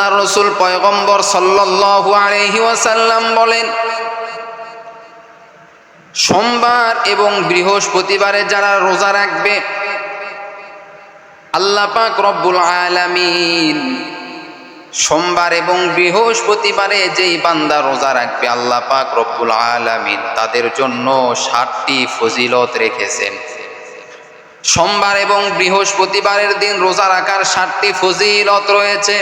আল্লাহ রসুল পয়গম্বর ওয়াসাল্লাম বলেন, সোমবার এবং বৃহস্পতিবারে যারা রোজা রাখবে, আল্লাহ পাক রব্বুল আলামিন সোমবার এবং বৃহস্পতিবারে যেই বান্দা রোজা রাখবে, আল্লাহ পাক রব্বুল আলামিন তাদের জন্য ষাটটি ফজিলত রেখেছেন। সোমবার এবং বৃহস্পতিবারের দিন রোজা রাখার ষাটটি ফজিলত রয়েছে।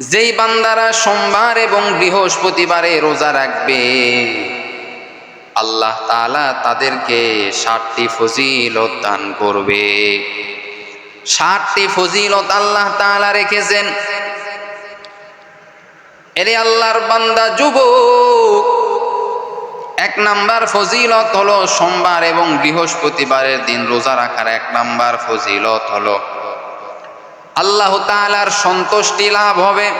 যেই বান্দারা সোমবার এবং বৃহস্পতিবারে রোজা রাখবে, আল্লাহ তাআলা তাদেরকে ষাটটি ফজিলত দান করবে। ষাটটি ফজিলত আল্লাহ তাআলা রেখেছেন। এরে আল্লাহর বান্দা, যুবক, এক নাম্বার ফজিলত হলো সোমবার এবং বৃহস্পতিবারের দিন রোজা রাখার এক নাম্বার ফজিলত হলো আল্লাহ তাআলার সন্তুষ্টি লাভ হবে।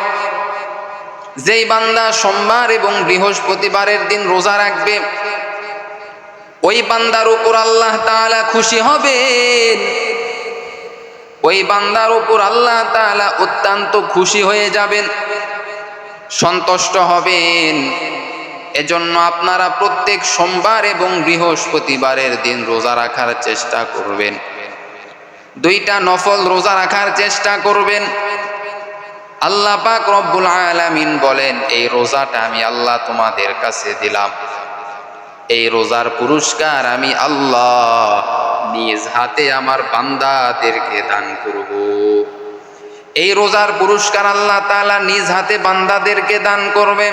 যেই বান্দা সোমবার এবং বৃহস্পতিবারের দিন রোজা রাখবে, ওই বান্দার উপর আল্লাহ তাআলা খুশি হবেন। ওই বান্দার উপর আল্লাহ তাআলা অত্যন্ত খুশি হয়ে যাবেন, সন্তুষ্ট হবেন। এজন্য আপনারা প্রত্যেক সোমবার এবং বৃহস্পতিবারের দিন রোজা রাখার চেষ্টা করবেন। দুইটা নফল রোজা রাখার চেষ্টা করবেন। আল্লাহ পাক রব্বুল আলামিন বলেন, এই রোজাটা আমি আল্লাহ তোমাদের কাছে দিলাম। এই রোজার পুরস্কার আমি আল্লাহ নিজ হাতে আমার বান্দাদেরকে দান করব। এই রোজার পুরস্কার আল্লাহ তাআলা নিজ হাতে বান্দাদেরকে দান করবে।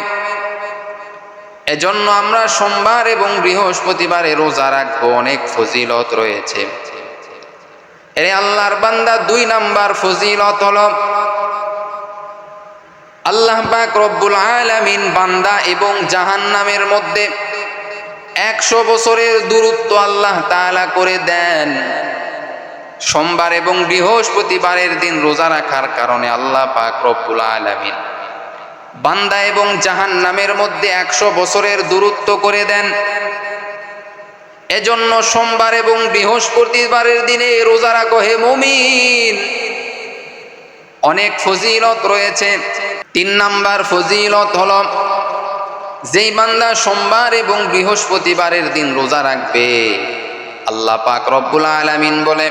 এজন্য আমরা সোমবার এবং বৃহস্পতিবারে রোজা রাখব, অনেক ফজিলত রয়েছে। এরে আল্লাহর বান্দা দুই নাম্বার ফজিলত হল আল্লাহ পাক রব্বুল আলামিন বান্দা এবং জাহান্নামের মধ্যে একশো বছরের দূরত্ব আল্লাহ তাআলা করে দেন। সোমবার এবং বৃহস্পতিবারের দিন রোজা রাখার কারণে আল্লাহ পাক রব্বুল আলামিন বান্দা এবং জাহান নামের মধ্যে একশো বছরের দূরত্ব করে দেন। এজন্য সোমবার এবং বৃহস্পতিবারের দিনে রোজা রাখো হে মুমিন। অনেক ফজিলত রয়েছে। তিন নাম্বার ফজিলত হল, যেই বান্দা সোমবার এবং বৃহস্পতিবারের দিন রোজা রাখবে, আল্লাহ পাক রব্বুল আলামিন বলে,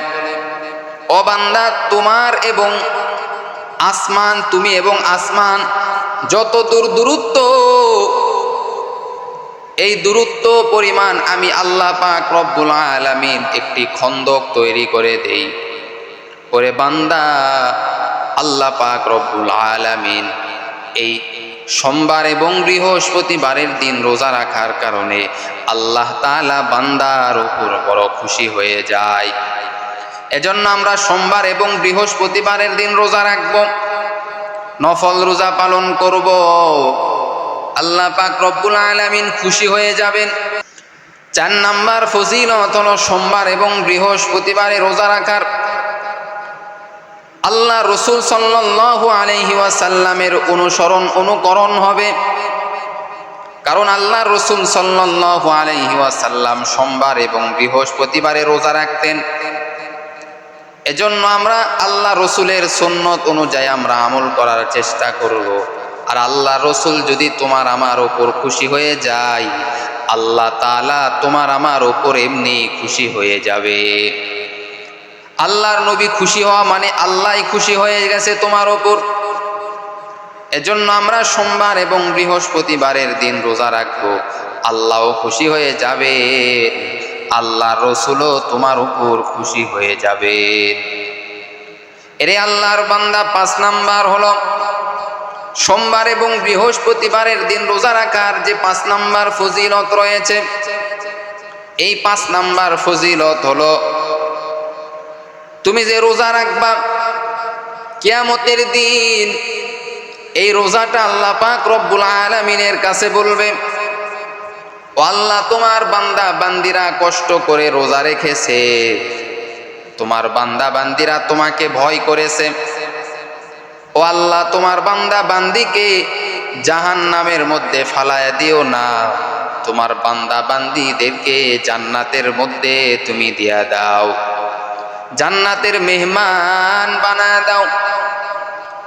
ও বান্দা, তোমার এবং আসমান, তুমি এবং আসমান যত দূর দূরত্ব এই দূরত্ব পরিমাণ আমি আল্লাহ পাক রব্বুল আলামিন একটি খন্দক তৈরি করে দেই। করে বান্দা, আল্লাহ পাক রব্বুল আলামিন এই সোমবার এবং বৃহস্পতিবারের দিন রোজা রাখার কারণে আল্লাহ তাআলা বান্দার উপর বড় খুশি হয়ে যায়। এজন্য আমরা সোমবার এবং বৃহস্পতিবারের দিন রোজা রাখব, নফল রোজা পালন করব। আল্লাহ পাক রব্বুল আলামিন খুশি হয়ে যাবেন। চার নাম্বার ফজিলত হলো সোমবার এবং বৃহস্পতিবারে রোজা রাখার। আল্লাহ রসুল সাল্লাল্লাহু আলাইহি ওয়াসাল্লামের অনুসরণ, অনুকরণ হবে। কারণ আল্লাহ রসুল সাল্লাল্লাহু আলাইহি ওয়াসাল্লাম সোমবার এবং বৃহস্পতিবারে রোজা রাখতেন। এজন্য আমরা আল্লাহ রসুলের সন্ন্যত অনুযায়ী আমরা আমল করার চেষ্টা করব। আর আল্লাহ রসুল যদি তোমার আমার ওপর খুশি হয়ে যায়, আল্লাহ তাআলা তোমার আমার ওপর এমনি খুশি হয়ে যাবে। আল্লাহর নবী খুশি হওয়া মানে আল্লাহ খুশি হয়ে গেছে তোমার ওপর। এজন্য আমরা সোমবার এবং বৃহস্পতিবারের দিন রোজা রাখব। আল্লাহও খুশি হয়ে যাবে, আল্লাহ রসুলও তোমার উপর খুশি হয়ে যাবে। এরে আল্লাহর বান্দা, পাঁচ নাম্বার হলো সোমবার এবং বৃহস্পতিবারের দিন রোজা রাখার যে পাঁচ নাম্বার ফজিলত রয়েছে, এই পাঁচ নাম্বার ফজিলত হলো, তুমি যে রোজা রাখবা, কিয়ামতের দিন এই রোজাটা আল্লাহ পাক রব্বুল আলামিনের কাছে বলবে, ও আল্লাহ তোমার বান্দা বান্দিরা কষ্ট করে রোজা রেখেছে, তোমার বান্দা বান্দিরা তোমাকে ভয় করেছে। ও আল্লাহ, তোমার বান্দা বান্দিকে জাহান নামের মধ্যে ফালায় দিও না। তোমার বান্দা বান্দিদেরকে জান্নাতের মধ্যে তুমি দিয়া দাও। জান্নাতের মেহমান বানায় দাও।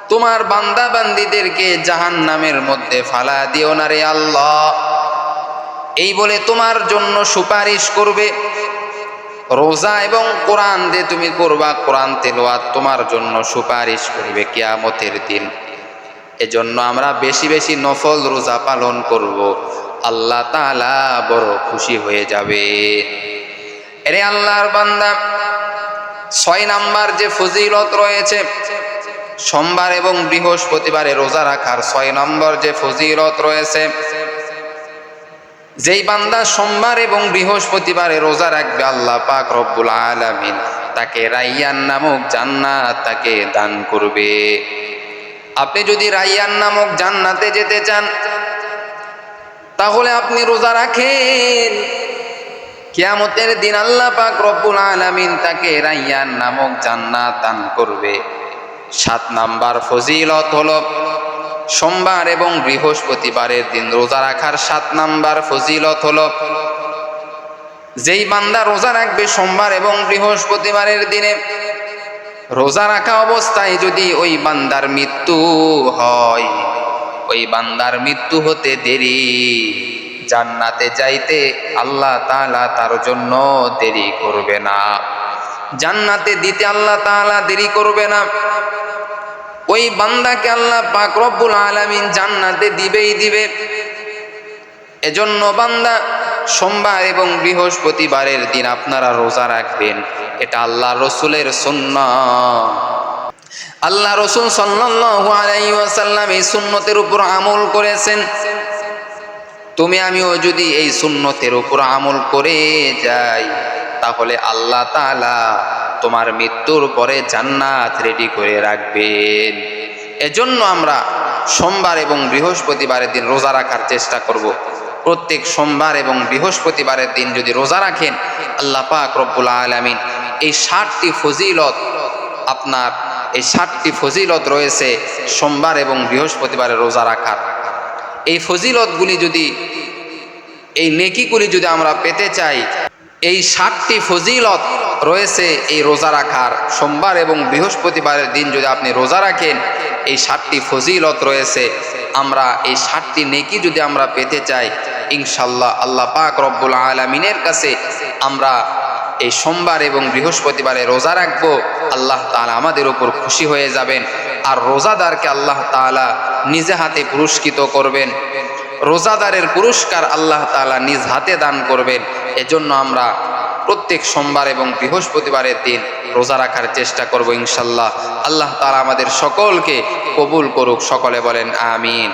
তোমার বান্দা বান্দিদেরকে জাহান নামের মধ্যে ফালা দিও না রে আল্লাহ। এই বলে তোমার জন্য সুপারিশ করবে। রোজা এবং কোরআন দিয়ে তুমি করবা, কোরআন তেলোয়াত তোমার জন্য সুপারিশ করবে কেয়ামতের দিন। এজন্য আমরা বেশি বেশি নফল রোজা পালন করব। আল্লাহ তাআলা বড় খুশি হয়ে যাবে। এরে আল্লাহর বান্দা, ছয় নাম্বার যে ফজিলত রয়েছে, সোমবার এবং বৃহস্পতিবারে রোজা রাখার ছয় নম্বর যে ফজিলত রয়েছে যেই বান্দা সোমবার এবং বৃহস্পতিবারে রোজা রাখবে, আল্লাহ পাক রব্বুল আলামিন তাকে রাইয়ান নামক জান্নাত তাকে দান করবে। আপনি যদি রাইয়ান নামক জান্নাতে যেতে চান, তাহলে আপনি রোজা রাখেন। কিয়ামতের দিন আল্লাহ পাক রব্বুল আলামিন তাকে রাইয়ান নামক জান্নাত দান করবে। সাত নাম্বার ফজিলত হলো সোমবার এবং বৃহস্পতিবারের দিন রোজা রাখার সাত নাম্বার ফজিলত হলো, যেই বান্দা রোজা রাখবে সোমবার এবং বৃহস্পতিবারের দিনে, রোজা রাখা অবস্থায় যদি ওই বান্দার মৃত্যু হয়, ওই বান্দার মৃত্যু হতে দেরি, জান্নাতে যাইতে আল্লাহ তালা তার জন্য দেরি করবে না। জান্নাতে দিতে আল্লাহ তাআলা দেরি করবে না। ওই বান্দাকে আল্লাহ পাক রব্বুল আলামিন জান্নাতে দিবেই দিবে। এজন্য বান্দা, সোমবার এবং বৃহস্পতিবারের দিন আপনারা রোজা রাখবেন। এটা আল্লাহ রসুলের সুন্নাহ। আল্লাহ রসুল ওয়াসাল্লাম এই সুন্নতের উপর আমল করেছেন। তুমি আমিও যদি এই সুন্নতের উপর আমল করে যাই, তাহলে আল্লাহ তাআলা তোমার মৃত্যুর পরে জান্নাত রেডি করে রাখবেন। এজন্য আমরা সোমবার এবং বৃহস্পতিবারের দিন রোজা রাখার চেষ্টা করব। প্রত্যেক সোমবার এবং বৃহস্পতিবারের দিন যদি রোজা রাখেন, আল্লাহ পাক রব্বুল আলামিন এই ষাটটি ফজিলত আপনার, এই ষাটটি ফজিলত রয়েছে সোমবার এবং বৃহস্পতিবারে রোজা রাখার। এই ফজিলতগুলি যদি, এই নেকিগুলি যদি আমরা পেতে চাই এই ষাটটি ফজিলত রয়েছে এই রোজা রাখার। সোমবার এবং বৃহস্পতিবারের দিন যদি আপনি রোজা রাখেন, এই ষাটটি ফজিলত রয়েছে। আমরা এই ষাটটি নেকি যদি আমরা পেতে চাই ইনশাল্লাহ আল্লাহ পাক রব্বুল আলমিনের কাছে আমরা এই সোমবার এবং বৃহস্পতিবারে রোজা রাখব। আল্লাহ তাআলা আমাদের উপর খুশি হয়ে যাবেন। আর রোজাদারকে আল্লাহ তাআলা নিজে হাতে পুরস্কৃত করবেন। রোজাদারের পুরস্কার আল্লাহ তাআলা নিজ হাতে দান করবেন। এজন্য আমরা প্রত্যেক সোমবার এবং বৃহস্পতিবারের দিন রোজা রাখার চেষ্টা করব ইনশাল্লাহ। আল্লাহ তারা আমাদের সকলকে কবুল করুক, সকলে বলেন, আমিন।